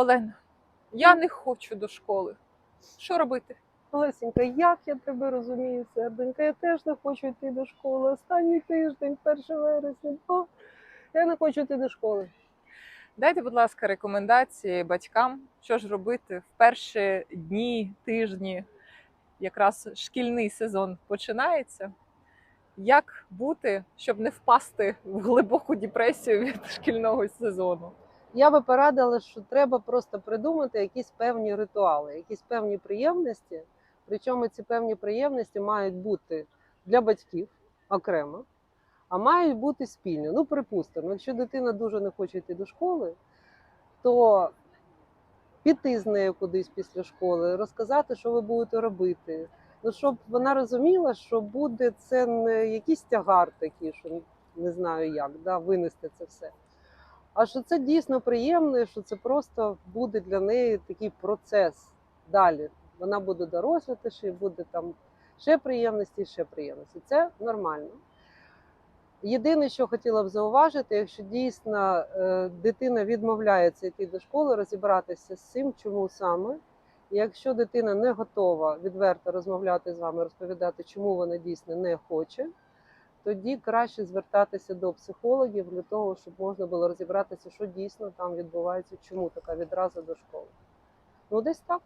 Олена, я не хочу до школи. Що робити? Олесенька, як я тебе розумію, серденька, я теж не хочу йти до школи. Останній тиждень, 1 вересня. О, я не хочу йти до школи. Дайте, будь ласка, рекомендації батькам, що ж робити в перші дні, тижні, якраз шкільний сезон починається. Як бути, щоб не впасти в глибоку депресію від шкільного сезону? Я би порадила, що треба просто придумати якісь певні ритуали, якісь певні приємності. Причому ці певні приємності мають бути для батьків окремо, а мають бути спільні. Ну, припустимо, якщо дитина дуже не хоче йти до школи, то піти з нею кудись після школи, розказати, що ви будете робити. Ну, щоб вона розуміла, що буде це не якийсь тягар такий, що не знаю як, да, винести це все. А що це дійсно приємно, і що це просто буде для неї такий процес далі. Вона буде дорослішати, і буде там ще приємності, ще приємності. Це нормально. Єдине, що хотіла б зауважити, якщо дійсно е, дитина відмовляється йти до школи, розібратися з цим, чому саме. І якщо дитина не готова відверто розмовляти з вами, розповідати, чому вона дійсно не хоче, тоді краще звертатися до психологів для того, щоб можна було розібратися, що дійсно там відбувається, чому така відразу до школи. Ну, десь так.